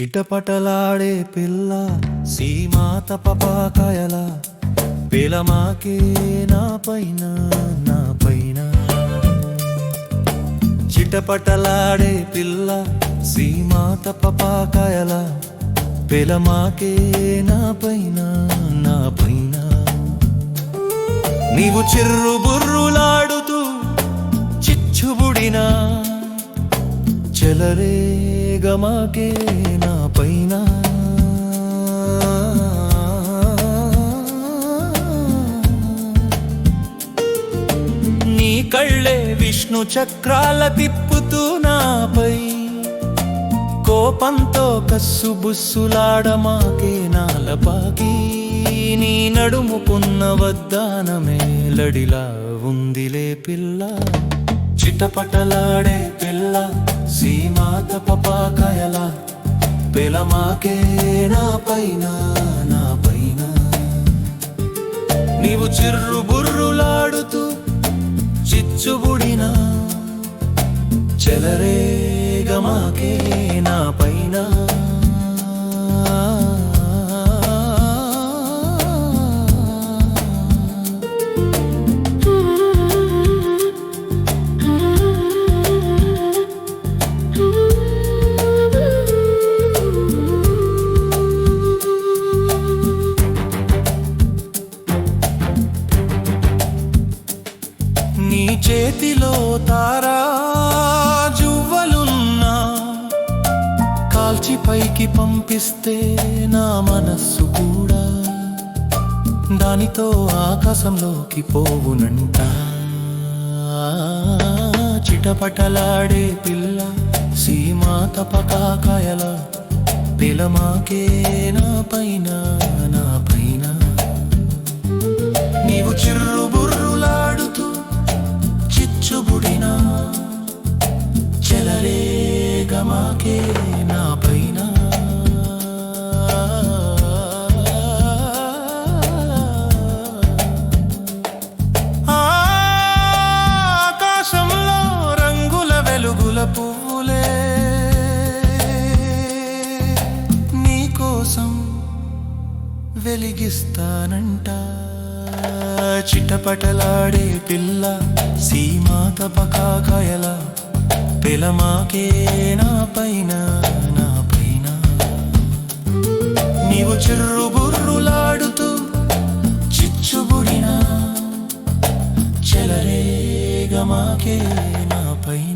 చిటపటలాడే పిల్ల సీమాత పపాకాయల పిలమాకే నా పైన నా పైన. చిటపటలాడే పిల్ల సీమాత పపాకాయల పిలమాకే నా పైన నా పైన. నీవు చిర్రు బుర్రులాడుతూ చిచ్చుబుడినా చెలరేగమాకే నా పైన? నీ కళ్ళే విష్ణు చక్రాల తిప్పుతూ నాపై. కోపంతో కస్సు బుస్సులాడమాకే నాలపాకి. నీ నడుముకున్న వద్దానమే లడిలా ఉందిలే పిల్ల. చిటపటలాడే పిల్ల. సీమాత పపాకాయల పిలమాకే నా పైన నా పైన. నీవు చిర్రు బుర్రులాడుతూ చిచ్చుబుడినా చెలరేగమాకే నా పైన. చేతిలో తారా జువ్వలున్నా కాల్చి పైకి పంపిస్తే నా మనస్సు కూడా దానితో ఆకాశంలోకి పోవునంట. చిటపటలాడే పిల్ల సీమా పకాకాయల పిలమాకే నా నా పైన. చెలరేగమాకే నా పైన. ఆకాశంలో రంగుల వెలుగుల పువ్వులే. నీకోసం వెలిగిస్తానంట. చిటపటలాడే పిల్ల సీమా తపకా పకాకాయల. పిలమాకే నా పైన నా పైన? నీవు చిర్రుబుర్రులాడుతూ చిచ్చుబుడినా చెలరేగమాకే నా పైన?